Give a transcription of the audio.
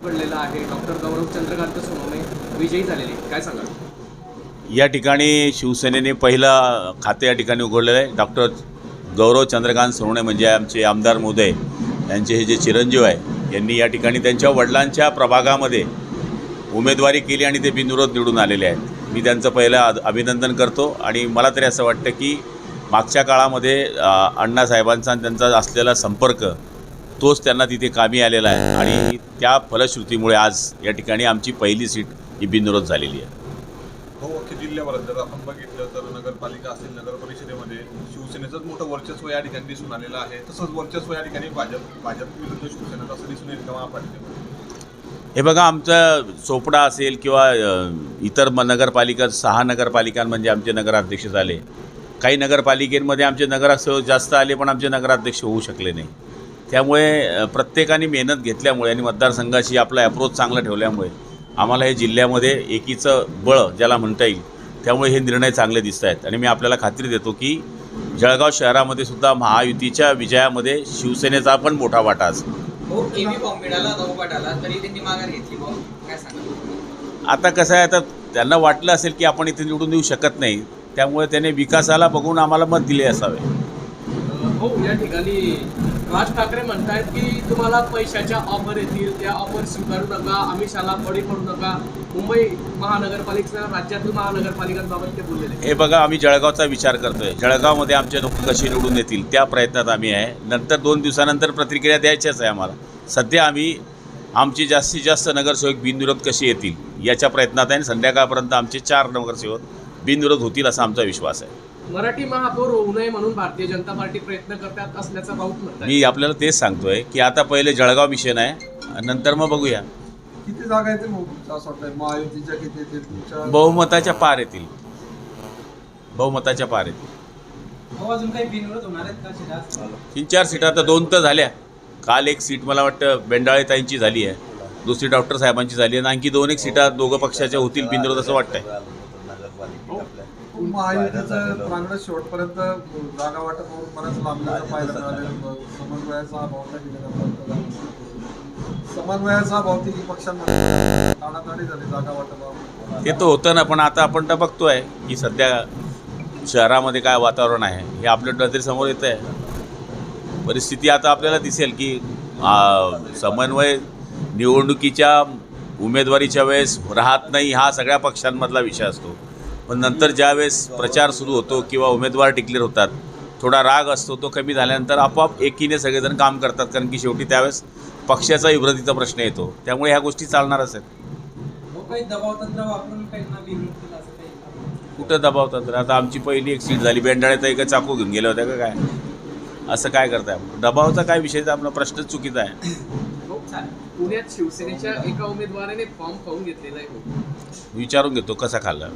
घडलेला आहे. डॉक्टर गौरव चंद्रकांत सोनवणे विजयी झालेले. काय सांगाल? या ठिकाणी शिवसेनेने पहिलं खाते या ठिकाणी उघडलेलं आहे. डॉक्टर गौरव चंद्रकांत सोनवणे म्हणजे आमचे आमदार मोदय यांचे हे जे चिरंजीव आहे यांनी या ठिकाणी त्यांच्या वडिलांच्या प्रभागामध्ये उमेदवारी केली आणि ते बिनविरोध निवडून आलेले आहेत. मी त्यांचं पहिलं अभिनंदन करतो आणि मला तरी असं वाटतं की मागच्या काळामध्ये अण्णासाहेबांचा त्यांचा असलेला संपर्क तोच त्यांना तिथे कामी आलेला आहे. आणि त्या फलश्रुतीमुळे आज या ठिकाणी आमची पहिली सीट ही बिनविरोध झालेली आहे. हो अख्ख्या जिल्ह्यावर जर आपण बघितलं तर नगरपालिका असेल नगर परिषदेमध्ये शिवसेनेचंच मोठं वर्चस्व या ठिकाणी दिसून आलेलं आहे. तसंच वर्चस्व या ठिकाणी भाजप भाजप विरुद्ध शिवसेनेचं असं दिसून येईल का महापालिकेमध्ये? हे बघा आमचं चोपडा असेल किंवा इतर म नगरपालिका सहा नगरपालिकां म्हणजे आमचे नगराध्यक्ष झाले. काही नगरपालिकेमध्ये आमचे नगराध्यक्ष जास्त आले पण आमचे नगराध्यक्ष होऊ शकले नाही. त्यामुळे प्रत्येकाने मेहनत घेतल्यामुळे आणि मतदारसंघाशी आपला अप्रोच चांगला ठेवल्यामुळे आम्हाला हे जिल्ह्यामध्ये एकीचं बळ ज्याला म्हणता येईल त्यामुळे हे निर्णय चांगले दिसत आहेत. आणि मी आपल्याला खात्री देतो की जळगाव शहरामध्ये सुद्धा महायुतीच्या विजयामध्ये शिवसेनेचा पण मोठा वाटा असेल. हो आता कसं आहे आता त्यांना वाटलं असेल की आपण इथे निवडून येऊ शकत नाही त्यामुळे त्याने विकासाला बघून आम्हाला मत दिले असावे. हो या ठिकाणी राज ठाकरे म्हणतायत की तुम्हाला पैशाच्या ऑफर येतील त्या ऑफर स्वीकारू नका आमिषाला बळी पडू नका. मुंबई महानगरपालिकेसह राज्यातील महानगरपालिकांबाबत ते बोललेले. हे बघा आम्ही जळगावचा विचार करतोय. जळगावमध्ये आमचे लोक कसे निवडून येतील त्या प्रयत्नात आम्ही आहे. नंतर दोन दिवसानंतर प्रतिक्रिया द्यायच्याच आहे आम्हाला. सध्या आम्ही आमची जास्तीत जास्त नगरसेवक बिनविरोध कसे येतील याच्या प्रयत्नात आहे संध्याकाळपर्यंत आमचे चार नगरसेवक बिनविरोध होतील असा आमचा विश्वास आहे. मराठी महापौर होऊ नये म्हणून भारतीय जनता पार्टी प्रयत्न करतात असल्याचा म्हणतात. मी आपल्याला तेच सांगतोय की आता पहिले जळगाव मिशन आहे नंतर मग बघूया. किती जागा येतील वाटतं महायुतीच्या किती येतील तुमच्या? बहुमताच्या पार येतील. बहुमताच्या पार येतील. हो अजून काही बिनविरोध होणार आहेत का शिराज तीन चार सीटा तर दोन तर झाल्या. काल एक सीट मला वाटतं बेंडाळेताईंची झाली आहे. दुसरी डॉक्टर साहेबांची झाली आहे. आणि आणखी दोन एक सीटा दोघं पक्षाच्या होतील बिनविरोध असं वाटतंय. महायुतीचं प्रांगण शेवटपर्यंत जागा वाटप बऱ्याच समन्वयाचा अभाव समन्वयाचा अभाव तिन्ही पक्षांमध्ये ताणाताणी झाली जागा वाटप ते तर होतं ना पण आता आपण तर बघतोय की सध्या शहरामध्ये काय वातावरण आहे हे आपल्या नजरेसमोर येतं आहे परिस्थिती आता आपल्याला दिसेल की समन्वय निवडणुकीच्या उमेदवारीच्या वेळेस राहत नाही हा सगळ्या पक्षांमधला विषय असतो. पण नंतर ज्यावेळेस प्रचार सुरू होतो किंवा उमेदवार डिक्लेअर होतात थोडा राग असतो तो कमी झाल्यानंतर आपोआप एकीने सगळेजण काम करतात कारण की शेवटी त्यावेळेस पक्षाचा इब्रतीचा प्रश्न येतो. त्यामुळे ह्या गोष्टी चालणारच आहेत. कुठं दबावतात तर आता आमची पहिली एक सीट झाली बेंडाळ्यात एका चाकू घेऊन गेल्या होत्या का काय? असं काय करताय दबावचा काय विषय तर आपला प्रश्नच चुकीचा आहे. हो पुण्यात शिवसेनेच्या एका उमेदवाराने फॉर्म खाऊन घेतलेला आहे. विचारून घेतो कसा खाल्ला.